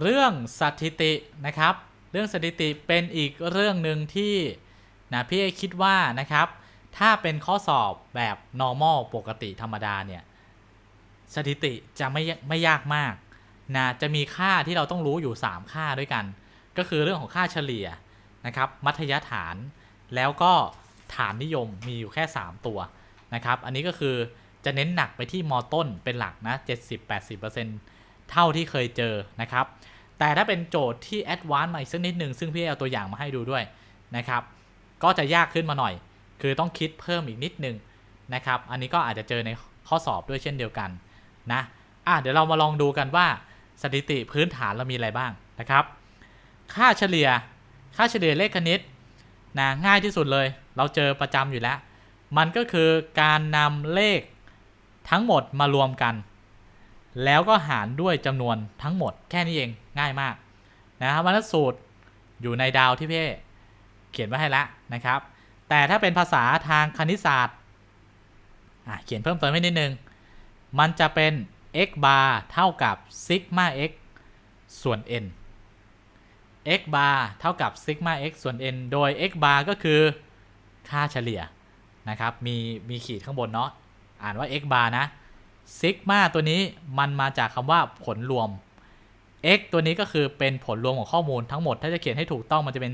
เรื่องสถิตินะครับ เรื่องสถิติเป็นอีกเรื่องหนึ่งที่นะพี่เอคิดว่านะครับ ถ้าเป็นข้อสอบแบบ normal ปกติธรรมดาเนี่ยสถิติจะไม่ไม่ยากมากนะจะมีค่าที่เราต้องรู้อยู่ 3 ค่าด้วยกัน ก็คือเรื่องของค่าเฉลี่ยนะครับ มัธยฐาน แล้วก็ฐานนิยมมีอยู่แค่ 3 ตัวนะครับ อันนี้ก็คือจะเน้นหนักไปที่มต้นเป็นหลักนะ70-80% เท่าที่เคยเจอนะครับ แต่ถ้าเป็นโจทย์ที่แอดวานซ์มาอีกสักนิดหนึ่งซึ่งพี่เอาตัวอย่างมาให้ดูด้วยนะครับ ก็จะยากขึ้นมาหน่อย คือต้องคิดเพิ่มอีกนิดนึงนะครับ อันนี้ก็อาจจะเจอในข้อสอบด้วยเช่นเดียวกันนะอะเดี๋ยวเรามาลองดูกันว่าสถิติพื้นฐานเรามีอะไรบ้างนะครับ ค่าเฉลี่ย ค่าเฉลี่ยเลขคณิตนะง่ายที่สุดเลย เราเจอประจำอยู่แล้ว มันก็คือการนำเลขทั้งหมดมารวมกัน แล้วก็หารด้วยจำนวนทั้งหมดแค่นี้เองง่ายมากนะครับวันสูตรอยู่ในดาวที่เพ่เขียนไว้ให้ล้วนะครับ แต่ถ้าเป็นภาษาทางคณิตศาสตร์อะเขียนเพิ่มเติมให้นิดนึง มันจะเป็น x bar เท่ากับ sigma x ส่วน n x bar เท่ากับ sigma x ส่วน n โดย x bar ก็คือค่าเฉลี่ยนะครับ มีมีขีดข้างบนเนาะ อ่านว่า x bar นะ sigma ตัวนี้มันมาจากคำว่าผลรวม x ตัวนี้ก็คือเป็นผลรวมของข้อมูลทั้งหมด ถ้าจะเขียนให้ถูกต้องมันจะเป็น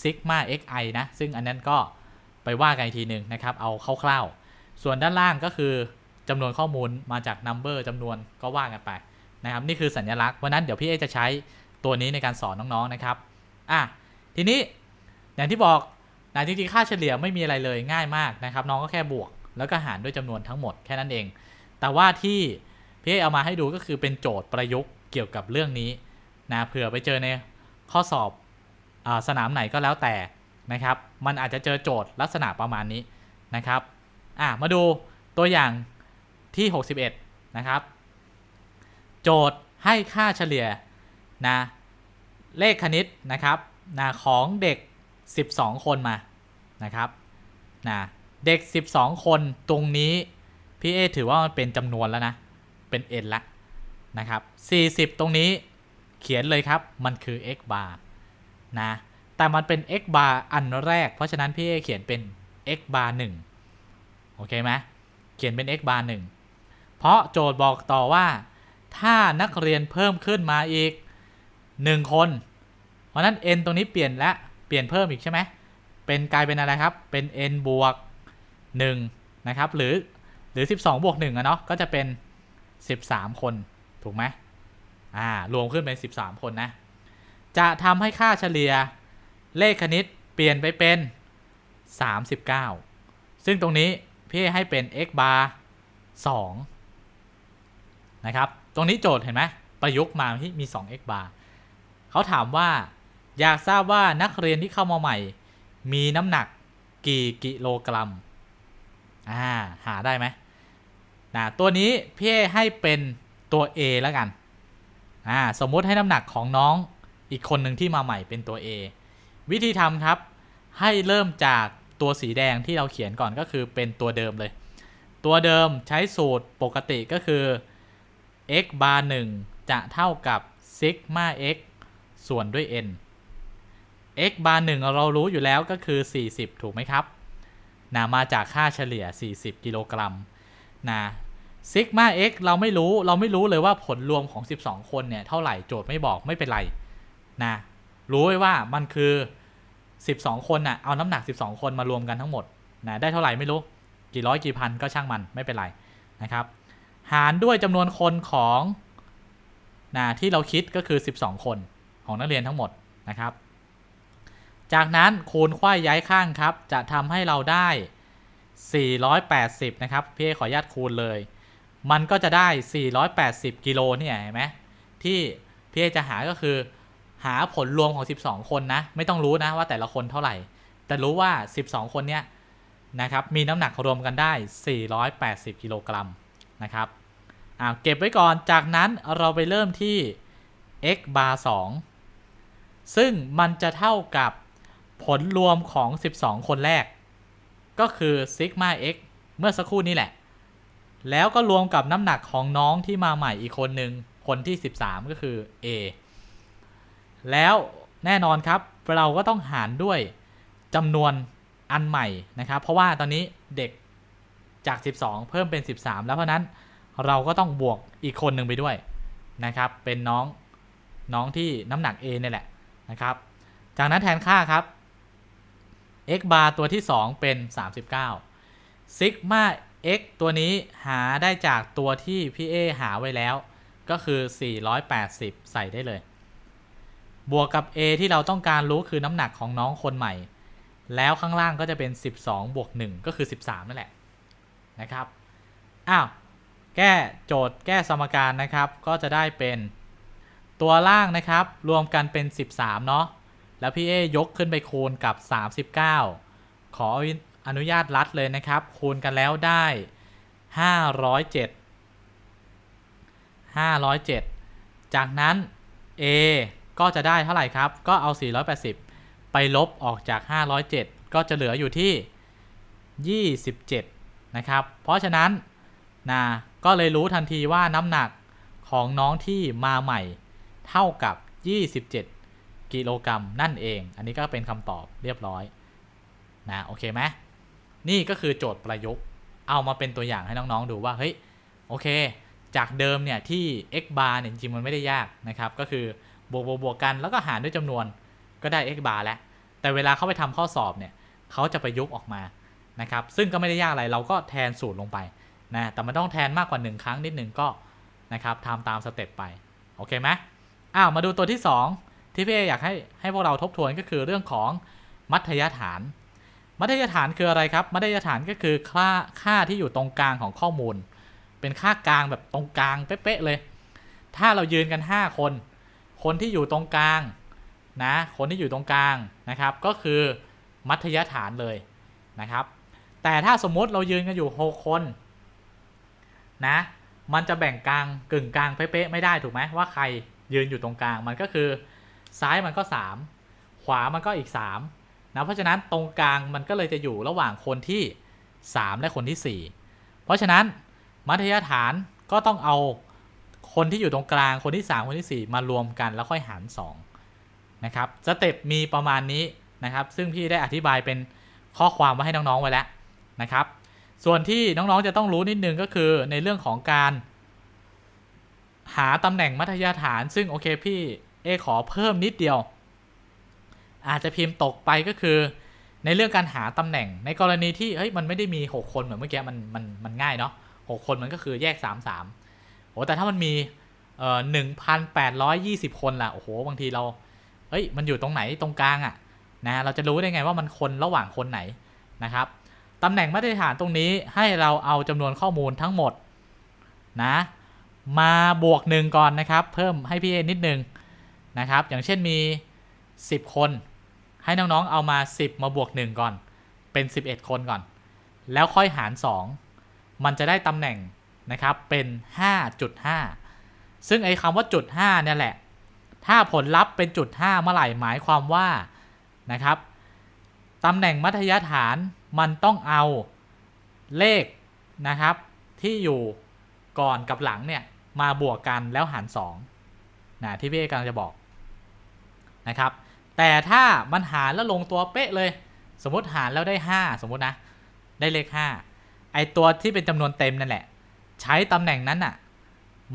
sigma xi นะ ซึ่งอันนั้นก็ไปว่ากันอีกทีหนึ่งนะครับ เอาคร่าวๆ ส่วนด้านล่างก็คือจำนวนข้อมูลมาจาก number จำนวนก็ว่ากันไปนะครับ นี่คือสัญลักษณ์เพราะนั้นเดี๋ยวพี่เอจะใช้ตัวนี้ในการสอนน้องๆนะครับอะทีนี้อย่างที่บอกนะจริงๆ ค่าเฉลี่ยไม่มีอะไรเลยง่ายมากนะครับ น้องก็แค่บวก แล้วก็หารด้วยจำนวนทั้งหมดแค่นั้นเอง แต่ว่าที่พี่เอามาให้ดูก็คือเป็นโจทย์ประยุกต์เกี่ยวกับเรื่องนี้นะเผื่อไปเจอในข้อสอบอสนามไหนก็แล้วแต่นะครับ มันอาจจะเจอโจทย์ลักษณะประมาณนี้นะครับอะมาดูตัวอย่างที่ 61 นะครับ โจทย์ให้ค่าเฉลี่ยนะเลขคณิตนะครับนะของเด็ก 12 คนมานะครับนะเด็ก 12 คนตรงนี้ พี่เอถือว่ามันเป็นจำนวนแล้วนะ เป็น n ละนะครับ 40 ตรงนี้เขียนเลยครับ มันคือ x bar นะ แต่มันเป็น x bar อันแรก เพราะฉะนั้นพี่เอเขียนเป็น x bar 1โอเคไหมเขียนเป็น x bar 1เพราะโจทย์บอกต่อว่า ถ้านักเรียนเพิ่มขึ้นมาอีก 1 คน เพราะนั้น n ตรงนี้เปลี่ยนและเปลี่ยนเพิ่มอีกใช่ไหมเป็นกลายเป็นอะไรครับ เป็น n บวก1นะครับ หรือ หรือ 12 บวก1อะเนาะก็จะเป็น 13 คนถูกไหมอ่ารวมขึ้นเป็น 13 คนนะ จะทำให้ค่าเฉลี่ยเลขคณิตเปลี่ยนไปเป็น 39 ซึ่งตรงนี้พี่ให้เป็น x bar 2นะครับ ตรงนี้โจทย์เห็นไหมประยุกต์มาที่มี 2 x bar เขาถามว่าอยากทราบว่านักเรียนที่เข้ามาใหม่ มีน้ำหนักกี่กิโลกรัม อ่า หาได้ไหม นะตัวนี้พี่ให้เป็นตัว A แล้วกันอ่าสมมุติให้น้ำหนักของน้องอีกคนหนึ่งที่มาใหม่เป็นตัว A วิธีทำครับ ให้เริ่มจากตัวสีแดงที่เราเขียนก่อนก็คือเป็นตัวเดิมเลย ตัวเดิมใช้สูตรปกติก็คือ x bar 1จะเท่ากับ sigma x ส่วนด้วย n x bar 1เรารู้อยู่แล้วก็คือ 40 ถูกไหมครับนะมาจากค่าเฉลี่ย 40 กิโลกรัมนะ ซิกมา x เราไม่รู้เราไม่รู้เลยว่าผลรวมของ 12 คนเนี่ย เท่าไหร่โจทย์ไม่บอกไม่เป็นไรนะ รู้ไว้ว่ามันคือ 12 คนนะ่ะเอาน้ำหนัก 12 คนมารวมกันทั้งหมดนะได้เท่าไหร่ไม่รู้ กี่ร้อยกี่พันก็ช่างมันไม่เป็นไรนะครับ หารด้วยจำนวนคนของนะที่เราคิดก็คือ 12 คนของนักเรียนทั้งหมดนะครับ จากนั้นคูณควายย้ายข้างครับ จะทำให้เราได้ 480 นะครับพี่ขออนุญาตคูณเลย มันก็จะได้ 480 กิโลเนี่ยเห็นไหมที่พี่จะหาก็คือ หาผลรวมของ 12 คนนะ ไม่ต้องรู้นะว่าแต่ละคนเท่าไหร่ แต่รู้ว่า 12 คนเนี้ยนะครับมีน้ำหนักรวมกันได้ 480 กิโลกรัมนะครับอ่าเก็บไว้ก่อนจากนั้นเราไปเริ่มที่ x bar 2ซึ่งมันจะเท่ากับผลรวมของ 12 คนแรก ก็คือ sigma x เมื่อสักครู่นี้แหละ แล้วก็รวมกับน้ำหนักของน้องที่มาใหม่อีกคนหนึ่งคนที่ 13 ก็คือ a แล้วแน่นอนครับเราก็ต้องหารด้วยจำนวนอันใหม่นะครับ เพราะว่าตอนนี้เด็กจาก 12 เพิ่มเป็น 13 แล้วเพราะนั้นเราก็ต้องบวกอีกคนหนึ่งไปด้วยนะครับ เป็นน้องน้องที่น้ำหนัก A เนี่ยแหละนะครับ จากนั้นแทนค่าครับ x bar ตัวที่ 2 เป็น 39 sigma x ตัวนี้หาได้จากตัวที่พี่เอหาไว้แล้ว ก็คือ 480 ใส่ได้เลย บวกกับ a ที่เราต้องการรู้คือน้ำหนักของน้องคนใหม่ แล้วข้างล่างก็จะเป็น 12 บวก 1 ก็คือ 13 นั่นแหละนะครับ อ้าว แก้โจทย์แก้สมการนะครับ ก็จะได้เป็นตัวล่างนะครับ รวมกันเป็น 13 เนาะ แล้วพี่เอยกขึ้นไปคูณกับ 39 ขอ อนุญาตรัดเลยนะครับ คูณกันแล้วได้ 507 507 จากนั้น A ก็จะได้เท่าไหร่ครับ ก็เอา 480 ไปลบออกจาก 507 ก็จะเหลืออยู่ที่ 27 นะครับ เพราะฉะนั้นนะก็เลยรู้ทันทีว่าน้ำหนักของน้องที่มาใหม่ เท่ากับ 27 กิโลกรัมนั่นเอง อันนี้ก็เป็นคำตอบเรียบร้อยนะโอเคไหม นี่ก็คือโจทย์ประยุกต์ เอามาเป็นตัวอย่างให้น้องๆดูว่า เฮ้ย โอเค จากเดิมเนี่ยที่ x bar เนี่ยจริงๆมันไม่ได้ยากนะครับ ก็คือบวกบวกบวกกันแล้วก็หารด้วยจำนวนก็ได้ x bar แล้ว แต่เวลาเขาไปทำข้อสอบเนี่ยเขาจะประยุกต์ออกมานะครับ ซึ่งก็ไม่ได้ยากอะไรเราก็แทนสูตรลงไปนะ แต่มันต้องแทนมากกว่า 1 ครั้งนิดนึงก็นะครับทำตามสเต็ปไป โอเคไหมอ้าวมาดูตัวที่ 2 ที่พี่เออยากให้ให้พวกเราทบทวนก็คือเรื่องของมัธยฐาน มัธยฐานคืออะไรครับมัธยฐานก็คือค่าค่าที่อยู่ตรงกลางของข้อมูล เป็นค่ากลางแบบตรงกลางเป๊ะๆเลย ถ้าเรายืนกัน 5 คน คนที่อยู่ตรงกลางนะคนที่อยู่ตรงกลางนะครับ ก็คือมัธยฐานเลยนะครับ แต่ถ้าสมมติเรายืนกันอยู่ 6 คนนะมันจะแบ่งกลางกึ่งกลางเป๊ะๆไม่ได้ถูกไหมว่าใครยืนอยู่ตรงกลางมันก็คือ ซ้ายมันก็ 3 ขวามันก็อีก 3 นะเพราะฉะนั้นตรงกลางมันก็เลยจะอยู่ระหว่างคนที่ 3 และคนที่ 4 เพราะฉะนั้นมัธยฐานก็ต้องเอาคนที่อยู่ตรงกลางคนที่ 3 คนที่ 4 มารวมกันแล้วค่อยหาร2นะครับสเต็ปมีประมาณนี้นะครับ ซึ่งพี่ได้อธิบายเป็นข้อความไว้ให้น้องๆไว้แล้วนะครับ ส่วนที่น้องๆจะต้องรู้นิดนึงก็คือในเรื่องของการ หาตำแหน่งมัธยฐาน ซึ่งโอเคพี่เอขอเพิ่มนิดเดียว อาจจะพิมพ์ตกไปก็คือ ในเรื่องการหาตำแหน่ง ในกรณีที่เฮ้ยมันไม่ได้มี 6 คนเหมือนเมื่อกี้มันมันมันง่ายเนาะหกคนมันก็คือแยก 3 3โอ้แต่ถ้ามันมีเอ่อหนึ่งพันแปดร้อยยี่สิบคนล่ะโอ้โหบางทีเราเอ้ยมันอยู่ตรงไหนตรงกลางอะ่ะนะเราจะรู้ได้ไงว่ามันคนระหว่างคนไหนนะครับตำแหน่งมาตรฐานตรงนี้ให้เราเอาจำนวนข้อมูลทั้งหมดนะมาบวกหนึ่งก่อนนะครับ เพิ่มให้พี่เอนิดนึงนะครับ อย่างเช่นมี 10 คน ให้น้องๆเอามา 10 มาบวก 1 ก่อน เป็น 11 คนก่อน แล้วค่อยหาร 2 มันจะได้ตำแหน่งนะครับเป็น 5.5 ซึ่งไอ้คำว่าจุด5เนี่ยแหละ ถ้าผลลัพธ์เป็นจุด5เมื่อไหร่หมายความว่านะครับตำแหน่งมัธยฐานมันต้องเอาเลขนะครับที่อยู่ก่อนกับหลังเนี่ยมาบวกกันแล้วหาร2นะที่พี่เอกำลังจะบอกนะครับ แต่ถ้ามันหารแล้วลงตัวเป๊ะเลย สมมติหารแล้วได้ 5 สมมตินะ ได้เลข 5 ไอตัวที่เป็นจำนวนเต็มนั่นแหละ ใช้ตำแหน่งนั้นอะ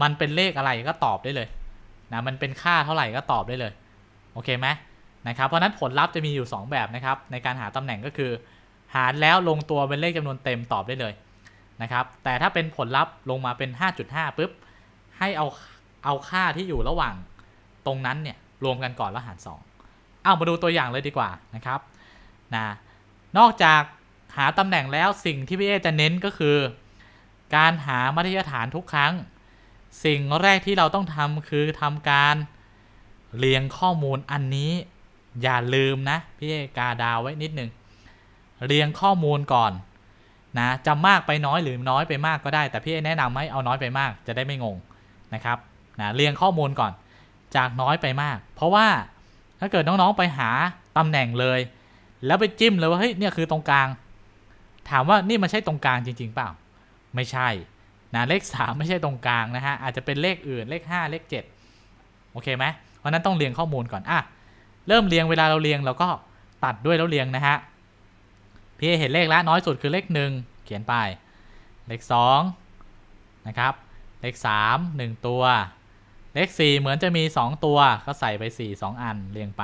มันเป็นเลขอะไรก็ตอบได้เลยนะมันเป็นค่าเท่าไหร่ก็ตอบได้เลย โอเคไหมนะครับ เพราะนั้นผลลัพธ์จะมีอยู่ 2 แบบนะครับ ในการหาตำแหน่งก็คือ หารแล้วลงตัวเป็นเลขจำนวนเต็มตอบได้เลยนะครับ แต่ถ้าเป็นผลลัพธ์ลงมาเป็น 5.5ปุ๊บให้เอาเอาค่าที่อยู่ระหว่างตรงนั้นเนี่ยรวมกันก่อนแล้วหาร 2 เอามาดูตัวอย่างเลยดีกว่านะครับนะนอกจากหาตำแหน่งแล้วสิ่งที่พี่เอจะเน้นก็คือ การหามาตรฐานทุกครั้ง สิ่งแรกที่เราต้องทำคือทำการเรียงข้อมูลอันนี้ อย่าลืมนะพี่เอกาดาวไว้นิดนึงเรียงข้อมูลก่อนนะจะมากไปน้อยหรือน้อยไปมากก็ได้ แต่พี่เอแนะนำให้เอาน้อยไปมากจะได้ไม่งงนะครับนะเรียงข้อมูลก่อน จากน้อยไปมาก เพราะว่า ถ้าเกิดน้องๆไปหาตำแหน่งเลย แล้วไปจิ้มเลยว่าเฮ้ยเนี่ยคือตรงกลาง ถามว่านี่มันใช่ตรงกลางจริง ๆ เปล่า ไม่ใช่นะเลข 3 ไม่ใช่ตรงกลางนะฮะอาจจะเป็นเลขอื่นเลข 5 เลข 7 โอเคไหมเพราะนั้นต้องเรียงข้อมูลก่อนอะเริ่มเรียงเวลาเราเรียงเราก็ตัดด้วยแล้วเรียงนะฮะพี่เห็นเลขแล้วน้อยสุดคือเลขหนึ่งเขียนไป เลขสองนะครับเลขสามหนึ่งตัว เลขสี่เหมือนจะมี 2 ตัวก็ใส่ไป 4 2 อันเรียงไป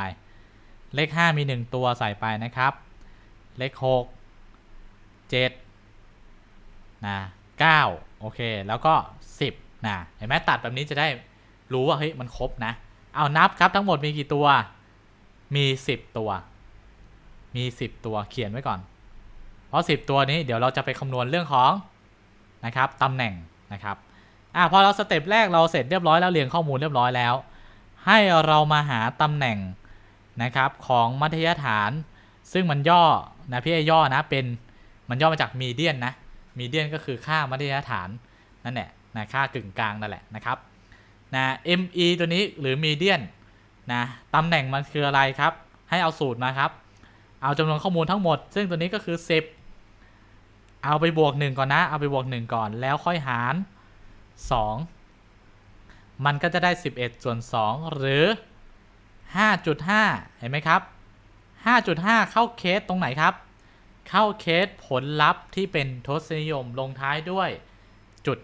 เลข 5 มี 1 ตัวใส่ไปนะครับ เลข 6 7นะ9โอเค แล้วก็ 10นะเห็นไหมตัดแบบนี้จะได้รู้ว่าเฮ้ยมันครบนะ เอานับครับทั้งหมดมีกี่ตัว มี 10 ตัว มี 10 ตัวเขียนไว้ก่อน เพราะ 10 ตัวนี้เดี๋ยวเราจะไปคำนวณเรื่องของนะครับตำแหน่งนะครับ อะพอเราสเต็ปแรกเราเสร็จเรียบร้อยแล้วเรียงข้อมูลเรียบร้อยแล้ว ให้เรามาหาตำแหน่งนะครับของมัธยฐาน ซึ่งมันย่อนะพี่ไอย่อนะเป็นมันย่อมาจากมีเดียนนะมีเดียนก็คือค่ามัธยฐานนั่นแหละนะค่ากึ่งกลางนั่นแหละนะครับนะ ME ตัวนี้หรือมีเดียนนะตำแหน่งมันคืออะไรครับ ให้เอาสูตรมาครับ เอาจำนวนข้อมูลทั้งหมด ซึ่งตัวนี้ก็คือ 10 เอาไปบวก 1 ก่อนนะ เอาไปบวก 1 ก่อนแล้วค่อยหาร 2 มันก็จะได้ 11 ส่วน 2 หรือ 5.5 เห็นไหมครับ 5.5 เข้าเคสตรงไหนครับ เข้าเคสผลลัพธ์ที่เป็นทศนิยมลงท้ายด้วยจุด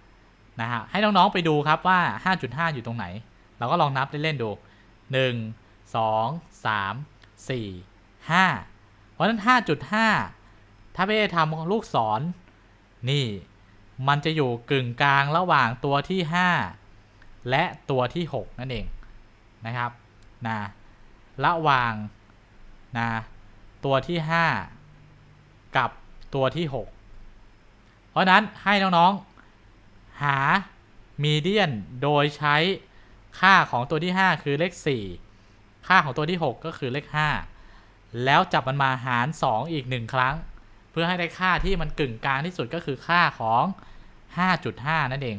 5นะฮะให้น้อง ๆ ไปดูครับว่า 5.5 อยู่ตรงไหน เราก็ลองนับเล่น ๆ ดู 1 2 3 4 5 เพราะฉะนั้น 5.5 ถ้าไม่ได้ทำลูกศรนี่ มันจะอยู่กึ่งกลางระหว่างตัวที่ 5 และตัวที่ 6 นั่นเองนะครับนะระหว่างนะตัวที่ 5 กับตัวที่ 6 เพราะนั้นให้น้องๆ หามีเดียนโดยใช้ค่าของตัวที่ 5 คือเลข 4 ค่าของตัวที่ 6 ก็คือเลข 5 แล้วจับมันมาหาร 2 อีก 1 ครั้ง เพื่อให้ได้ค่าที่มันกึ่งกลางที่สุดก็คือค่าของ 5.5 นั่นเอง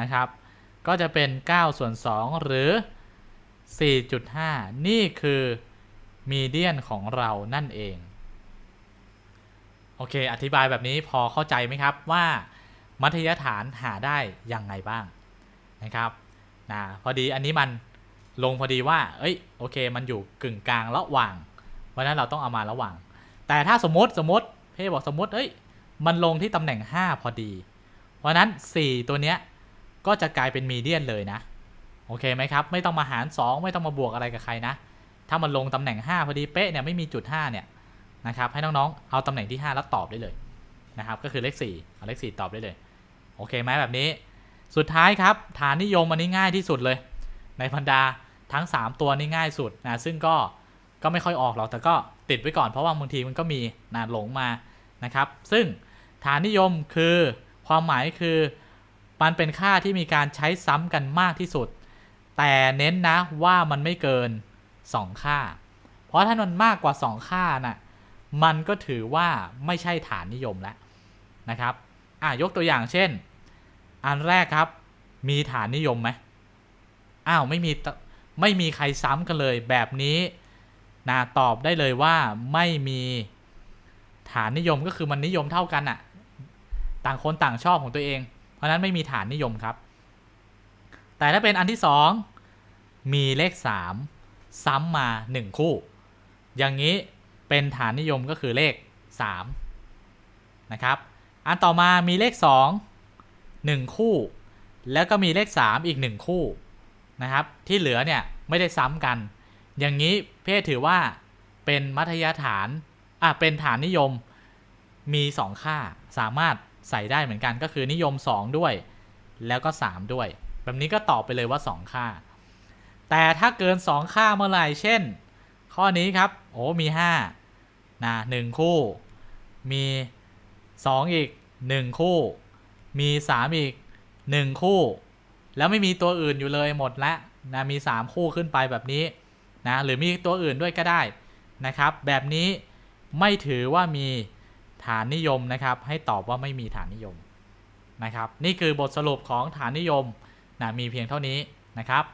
นะครับ ก็จะเป็น 9 ส่วน 2 หรือ 4.5 นี่คือมีเดียนของเรานั่นเอง โอเค อธิบายแบบนี้พอเข้าใจไหมครับว่ามัธยฐานหาได้ยังไงบ้างนะครับนะพอดีอันนี้มันลงพอดีว่า เอ้ย โอเค มันอยู่กึ่งกลางระหว่าง เพราะนั้นเราต้องเอามาระหว่าง แต่ถ้าสมมติ สมมติ พ่บอกสมมติเอ้ย มันลงที่ตำแหน่ง 5 พอดี เพราะฉะนั้น 4 ตัวเนี้ย ก็จะกลายเป็นมีเดียนเลยนะ โอเคไหมครับ ไม่ต้องมาหาร 2 ไม่ต้องมาบวกอะไรกับใครนะ ถ้ามันลงตำแหน่ง 5 พอดีเป๊ะเนี่ยไม่มีจุด 5 เนี่ยนะครับ ให้น้องๆ เอาตำแหน่งที่ 5 แล้วตอบได้เลยนะครับ ก็คือเลข4เอาเลข4ตอบได้เลย โอเคไหมแบบนี้ สุดท้ายครับ ฐานนิยมอันนี้ง่ายที่สุดเลย ในบรรดาทั้ง 3 ตัวนี่ง่ายสุดนะ ซึ่งก็ ก็ไม่ค่อยออกหรอกแต่ก็ติดไว้ก่อนเพราะว่าบางทีมันก็มีนะหลงมานะครับ ซึ่งฐานนิยมคือความหมายคือมันเป็นค่าที่มีการใช้ซ้ำกันมากที่สุด แต่เน้นนะว่ามันไม่เกิน 2 ค่า เพราะถ้ามันมากกว่า 2 ค่าน่ะมันก็ถือว่าไม่ใช่ฐานนิยมแล้วนะครับอะยกตัวอย่างเช่น อันแรกครับ มีฐานนิยมไหมอ้าวไม่มีตไม่มีใครซ้ำกันเลยแบบนี้ นะตอบได้เลยว่าไม่มีฐานนิยมก็คือมันนิยมเท่ากันอะต่างคนต่างชอบของตัวเอง เพราะนั้นไม่มีฐานนิยมครับ แต่ถ้าเป็นอันที่สองมีเลข 3 ซ้ำมา 1 คู่ อย่างนี้เป็นฐานนิยมก็คือเลข 3 นะครับ อันต่อมามีเลข 2 1 คู่ แล้วก็มีเลข 3 อีก 1 คู่นะครับ ที่เหลือเนี่ยไม่ได้ซ้ำกัน อย่างนี้เพศถือว่าเป็นมัธยฐานอะเป็นฐานนิยมมี 2 ค่าสามารถใส่ได้เหมือนกันก็คือนิยม 2 ด้วย แล้วก็ 3 ด้วย แบบนี้ก็ตอบไปเลยว่า 2 ค่า แต่ถ้าเกิน 2 ค่าเมื่อไหร่เช่น ข้อนี้ครับ โอ้มี5นะ1คู่ มี 2 อีก 1 คู่ มี 3 อีก 1 คู่ แล้วไม่มีตัวอื่นอยู่เลยหมดแล้วนะมี 3 คู่ขึ้นไปแบบนี้ นะหรือมีตัวอื่นด้วยก็ได้นะครับ แบบนี้ไม่ถือว่ามีฐานนิยมนะครับ ให้ตอบว่าไม่มีฐานนิยมนะครับ นี่คือบทสรุปของฐานนิยมนะมีเพียงเท่านี้นะครับ